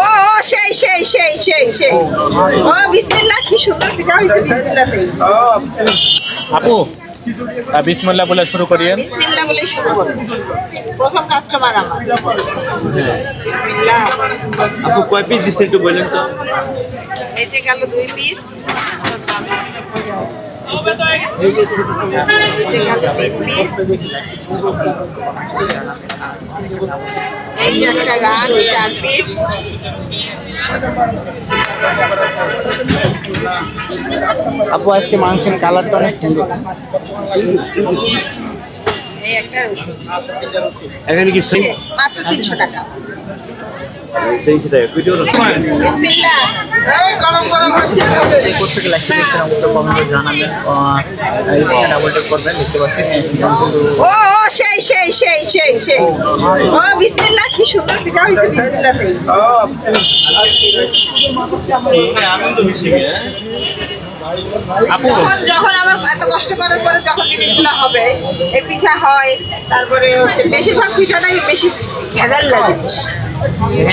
ও ও সেই সেই সেই সেই সেই। ও বিসমিল্লাহ কি সুন্দর পিঠা হয়েছে বিসমিল্লাতেই। আপু বিসমুল্লাহ বলে শুরু করিয়ে। বিসমিল্লাহ বলে শুরু করব। প্রথম কাস্টমার আমার। বিসমিল্লাহ। আপু কয় পিস দিচ্ছে একটু বললেন তো। এই যে গেল দুই পিস এই যে একটা রান চার পিস আপু আজকে মাংসের কালারটা অনেক সুন্দর। এই একটা রসুন। এখানে কি মাত্র তিনশো টাকা তিনশো টাকা ভিডিও বিসমিল্লাহ কোথেকে লাগছে দেখছেন অবশ্যই কমেন্টে জানাবেন। ডাবল ট্যাপ করবেন দেখতে পাচ্ছেন ও সেই সেই সেই সেই সেই। ও বিসমিল্লাহ কি সুন্দর পিঠা হয়েছে বিসমিল্লাতেই আনন্দ বেশি যখন যখন আমার এত কষ্ট করার পরে যখন জিনিসগুলো হবে এই পিঠা হয় তারপরে হচ্ছে বেশিরভাগ পিঠাটাই বেশি ভেজাল লাগে।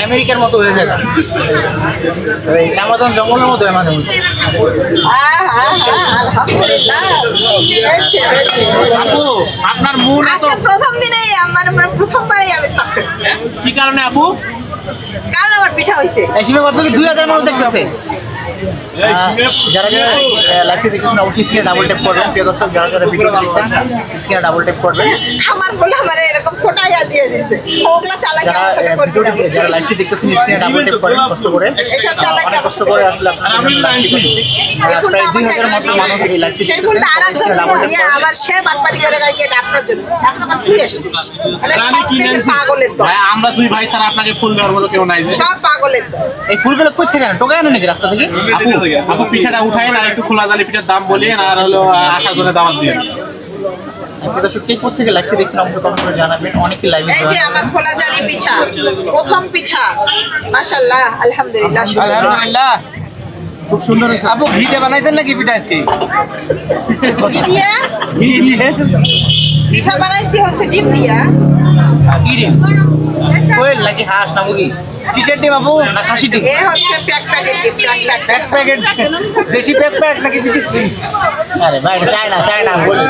আমেরিকার মতো হয়ে যাবে আমাজন জঙ্গলের মতো মানে। আপু আপনার মূল প্রথম দিনে আমার মানে প্রথমবারই আমি সাকসেস কি কারণে আপু? কারণ আমার পিঠা হয়েছে। এই সীমা কত দুই হাজার মানুষ দেখতেছে? যারা যারা লাইভটি দেখতেছেন অবশ্যই স্ক্রিনে ডাবল ট্যাপ করবেন। প্রিয় দর্শক যারা যারা ভিডিও দেখছেন স্ক্রিনে ডাবল ট্যাপ করবেন। আমার বলে আমার এরকম ফোটাইয়া দিয়ে দিছে। ওগুলা চালাকি আমার সাথে আহ, করবি না। যারা লাইভটি দেখতেছেন স্ক্রিনে ডাবল ট্যাপ করেন কষ্ট করে। এসব চালাকি কষ্ট করে আসলে করতে। ফুলটা প্রায় দুই আমাকে হাজার মতো মানুষ এই লাইভটি সেই নিয়ে আবার সে বাটপাটি করে গাইকে আপনার জন্য এখন আমার তুই এসছিস? পাগলের দল। ভাই আমরা দুই ভাই স্যার আপনাকে ফুল দেওয়ার মতো কেউ নাই। সব পাগলের দল। এই ফুলগুলো কই থেকে আনেন? আনেন নাকি রাস্তা থেকে? আপু পিঠাটা উঠাই আর একটু খোলা জালি পিঠার দাম বলিয়ে আর হলো আসার জন্য দাওয়াত দিয়ে। প্রিয় দর্শক কে কোথা লাইভটি দেখছেন অবশ্যই কমেন্ট করে জানাবেন। অনেকে লাইভে এই যে আমার খোলা জালি পিঠা প্রথম পিঠা। আলহামদুলিল্লাহ। আলহামদুলিল্লাহ। খুব সুন্দর হয়েছে। আপু ঘিতে বানাইছেন নাকি পিঠা আজকে? দিয়ে? ঘি দিয়ে। পিঠা বানাইছি হচ্ছে ডিম দিয়া। কি ডিম? কোয়েল নাকি হাঁস না মুরগি? কিসের ডিম আপু? না খাসি ডিম। এ হচ্ছে pack packet pack pack pack packet দেশি প্যাক প্যাক নাকি বিদেশি? আরে ভাই চাই না চাই না বলি।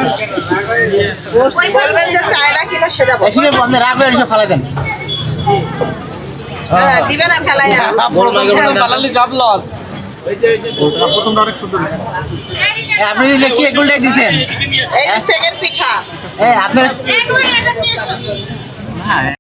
বলবেন যে চায়না কিনা সেটা বল এখানে বন্ধ ফালাই দেন। হ্যাঁ, দিবে না ফেলাইয়া পালালি সব লস প্রথমটা অনেক আপনি দেখছি এগুলোটাই দিছেন। সেকেন্ড পিঠা। আপনার